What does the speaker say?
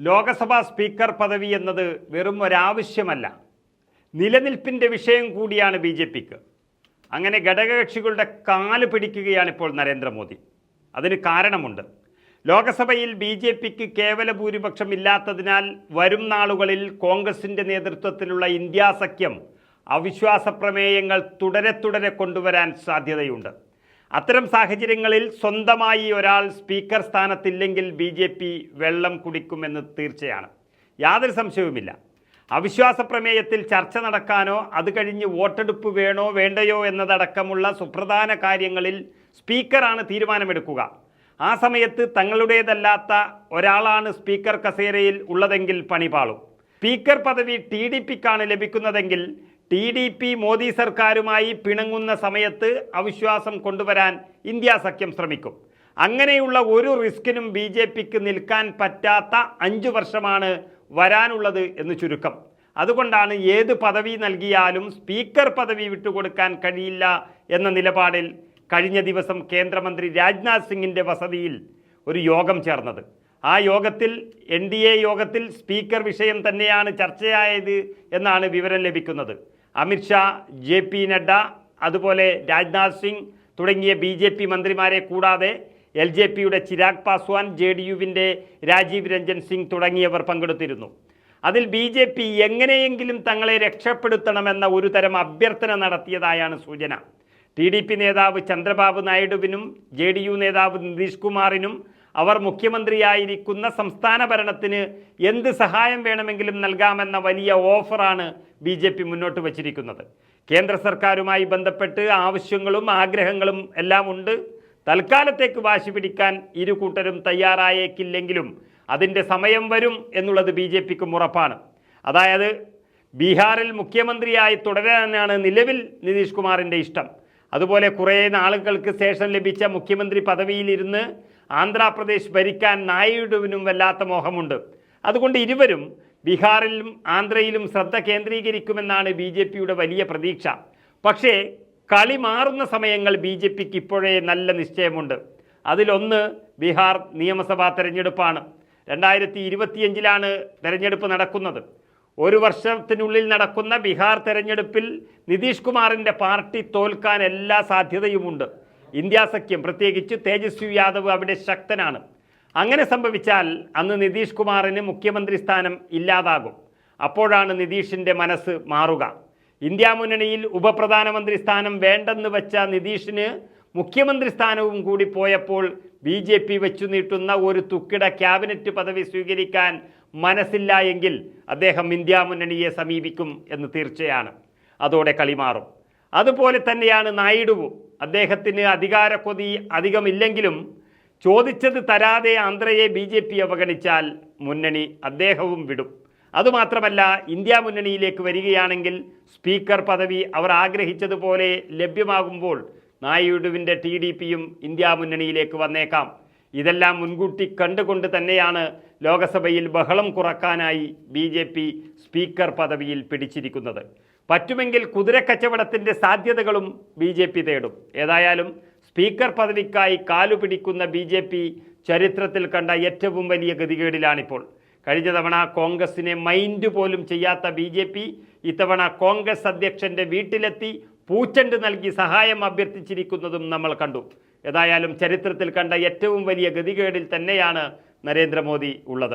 ലോകസഭാ speaker പദവി എന്നത് വെറും ഒരാവശ്യമല്ല. നിലനിൽപ്പിന്റെ വിഷയം കൂടിയാണ് ബി ജെ പിക്ക്. അങ്ങനെ ഘടകകക്ഷികളുടെ കാൽ പിടിക്കുകയാണ് ഇപ്പോൾ നരേന്ദ്രമോദി. അതിന് കാരണമുണ്ട്. ലോകസഭയിൽ ബി ജെ പിക്ക് കേവല ഭൂരിപക്ഷം ഇല്ലാത്തതിനാൽ വരും നാളുകളിൽ കോൺഗ്രസിന്റെ നേതൃത്വത്തിലുള്ള ഇന്ത്യാ സഖ്യം അവിശ്വാസ പ്രമേയങ്ങൾ തുടരെ തുടരെ കൊണ്ടുവരാൻ സാധ്യതയുണ്ട്. അത്തരം സാഹചര്യങ്ങളിൽ സ്വന്തമായി ഒരാൾ സ്പീക്കർ സ്ഥാനത്തില്ലെങ്കിൽ ബി ജെ പി വെള്ളം കുടിക്കുമെന്ന് തീർച്ചയാണ്. യാതൊരു സംശയവുമില്ല. അവിശ്വാസ പ്രമേയത്തിൽ ചർച്ച നടക്കാനോ അത് കഴിഞ്ഞ് വോട്ടെടുപ്പ് വേണോ വേണ്ടയോ എന്നതടക്കമുള്ള സുപ്രധാന കാര്യങ്ങളിൽ സ്പീക്കറാണ് തീരുമാനമെടുക്കുക. ആ സമയത്ത് തങ്ങളുടേതല്ലാത്ത ഒരാളാണ് സ്പീക്കർ കസേരയിൽ ഉള്ളതെങ്കിൽ പണിപാളും സ്പീക്കർ പദവി ടി ഡി പിക്കാണ് ലഭിക്കുന്നതെങ്കിൽ ടി ഡി പി മോദി സർക്കാരുമായി പിണങ്ങുന്ന സമയത്ത് അവിശ്വാസം കൊണ്ടുവരാൻ ഇന്ത്യ സഖ്യം ശ്രമിക്കും. അങ്ങനെയുള്ള ഒരു റിസ്കിനും ബി ജെ പിക്ക് നിൽക്കാൻ പറ്റാത്ത അഞ്ചു വർഷമാണ് വരാനുള്ളത് എന്ന് ചുരുക്കം. അതുകൊണ്ടാണ് ഏത് പദവി നൽകിയാലും സ്പീക്കർ പദവി വിട്ടുകൊടുക്കാൻ കഴിയില്ല എന്ന നിലപാടിൽ കഴിഞ്ഞ ദിവസം കേന്ദ്രമന്ത്രി രാജ്നാഥ് സിംഗിന്റെ വസതിയിൽ ഒരു യോഗം ചേർന്നത്. ആ യോഗത്തിൽ എൻ യോഗത്തിൽ സ്പീക്കർ വിഷയം തന്നെയാണ് ചർച്ചയായത് എന്നാണ് വിവരം ലഭിക്കുന്നത്. അമിത്ഷാ ജെ പി നഡ്ഡ അതുപോലെ രാജ്നാഥ് സിംഗ് തുടങ്ങിയ ബി ജെ പി മന്ത്രിമാരെ കൂടാതെ എൽ ജെ പിയുടെ ചിരാഗ് പാസ്വാൻ ജെ ഡി യുവിന്റെ രാജീവ് രഞ്ജൻ സിംഗ് തുടങ്ങിയവർ പങ്കെടുത്തിരുന്നു. അതിൽ ബി ജെ പി എങ്ങനെയെങ്കിലും തങ്ങളെ രക്ഷപ്പെടുത്തണമെന്ന ഒരു തരം അഭ്യർത്ഥന നടത്തിയതായാണ് സൂചന. ടി ഡി പി നേതാവ് ചന്ദ്രബാബു നായിഡുവിനും ജെ ഡി യു നേതാവ് നിതീഷ് കുമാറിനും അവർ മുഖ്യമന്ത്രിയായിരിക്കുന്ന സംസ്ഥാന ഭരണത്തിന് എന്ത് സഹായം വേണമെങ്കിലും നൽകാമെന്ന വലിയ ഓഫറാണ് ബി ജെ പി മുന്നോട്ട് വച്ചിരിക്കുന്നത്. കേന്ദ്ര സർക്കാരുമായി ബന്ധപ്പെട്ട് ആവശ്യങ്ങളും ആഗ്രഹങ്ങളും എല്ലാം ഉണ്ട്. തൽക്കാലത്തേക്ക് വാശി പിടിക്കാൻ ഇരു കൂട്ടരും തയ്യാറായേക്കില്ലെങ്കിലും അതിന്റെ സമയം വരും എന്നുള്ളത് ബി ജെ പിക്കും ഉറപ്പാണ്. അതായത് ബീഹാറിൽ മുഖ്യമന്ത്രിയായി തുടരാനാണ് നിലവിൽ നിതീഷ് കുമാറിന്റെ ഇഷ്ടം. അതുപോലെ കുറേ നാളുകൾക്ക് ശേഷം ലഭിച്ച മുഖ്യമന്ത്രി പദവിയിലിരുന്ന് ആന്ധ്രാപ്രദേശ് ഭരിക്കാൻ നായിഡുവിനും വല്ലാത്ത മോഹമുണ്ട്. അതുകൊണ്ട് ഇരുവരും ബീഹാറിലും ആന്ധ്രയിലും ശ്രദ്ധ കേന്ദ്രീകരിക്കുമെന്നാണ് ബി ജെ പിയുടെ വലിയ പ്രതീക്ഷ. പക്ഷേ കളി മാറുന്ന സമയങ്ങൾ ബി ജെ പിക്ക് ഇപ്പോഴേ നല്ല നിശ്ചയമുണ്ട്. അതിലൊന്ന് ബീഹാർ നിയമസഭാ തെരഞ്ഞെടുപ്പാണ്. രണ്ടായിരത്തി ഇരുപത്തിയഞ്ചിലാണ് തെരഞ്ഞെടുപ്പ് നടക്കുന്നത്. ഒരു വർഷത്തിനുള്ളിൽ നടക്കുന്ന ബീഹാർ തെരഞ്ഞെടുപ്പിൽ നിതീഷ് കുമാറിന്റെ പാർട്ടി തോൽക്കാൻ എല്ലാ സാധ്യതയുമുണ്ട്. ഇന്ത്യ സഖ്യം പ്രത്യേകിച്ച് തേജസ്വി യാദവ് അവിടെ ശക്തനാണ്. അങ്ങനെ സംഭവിച്ചാൽ അന്ന് നിതീഷ് കുമാറിന് മുഖ്യമന്ത്രി സ്ഥാനം ഇല്ലാതാകും. അപ്പോഴാണ് നിതീഷിന്റെ മനസ്സ് മാറുക. ഇന്ത്യ മുന്നണിയിൽ ഉപപ്രധാനമന്ത്രി സ്ഥാനം വേണ്ടെന്ന് വെച്ച നിതീഷിന് മുഖ്യമന്ത്രി സ്ഥാനവും കൂടി പോയപ്പോൾ ബി ജെ പി വെച്ചു നീട്ടുന്ന ഒരു തുക്കിട ക്യാബിനറ്റ് പദവി സ്വീകരിക്കാൻ മനസ്സില്ല എങ്കിൽ അദ്ദേഹം ഇന്ത്യ മുന്നണിയെ സമീപിക്കും എന്ന് തീർച്ചയാണ്. അതോടെ കളി മാറും. അതുപോലെ തന്നെയാണ് നായിഡുവും. അദ്ദേഹത്തിന് അധികാരക്കൊതി അധികമില്ലെങ്കിലും ചോദിച്ചത് തരാതെ ആന്ധ്രയെ ബി ജെ പി അവഗണിച്ചാൽ മുന്നണി അദ്ദേഹവും വിടും. അതുമാത്രമല്ല ഇന്ത്യ മുന്നണിയിലേക്ക് വരികയാണെങ്കിൽ സ്പീക്കർ പദവി അവർ ആഗ്രഹിച്ചതുപോലെ ലഭ്യമാകുമ്പോൾ നായിഡുവിന്റെ ടി ഡി പിയും ഇന്ത്യ മുന്നണിയിലേക്ക് വന്നേക്കാം. ഇതെല്ലാം മുൻകൂട്ടി കണ്ടുകൊണ്ട് തന്നെയാണ് ലോകസഭയിൽ ബഹളം കുറക്കാനായി ബി സ്പീക്കർ പദവിയിൽ പിടിച്ചിരിക്കുന്നത്. പറ്റുമെങ്കിൽ കുതിരക്കച്ചവടത്തിന്റെ സാധ്യതകളും ബി ജെ പി തേടും. ഏതായാലും സ്പീക്കർ പദവിക്കായി കാലുപിടിക്കുന്ന ബി ജെ പി ചരിത്രത്തിൽ കണ്ട ഏറ്റവും വലിയ ഗതികേടിലാണിപ്പോൾ. കഴിഞ്ഞ തവണ കോൺഗ്രസിനെ മൈൻഡ് പോലും ചെയ്യാത്ത ബി ജെ പി ഇത്തവണ കോൺഗ്രസ് അധ്യക്ഷന്റെ വീട്ടിലെത്തി പൂച്ചണ്ട് നൽകി സഹായം അഭ്യർത്ഥിച്ചിരിക്കുന്നതും നമ്മൾ കണ്ടു. ഏതായാലും ചരിത്രത്തിൽ കണ്ട ഏറ്റവും വലിയ ഗതികേടിൽ തന്നെയാണ് നരേന്ദ്രമോദി ഉള്ളത്.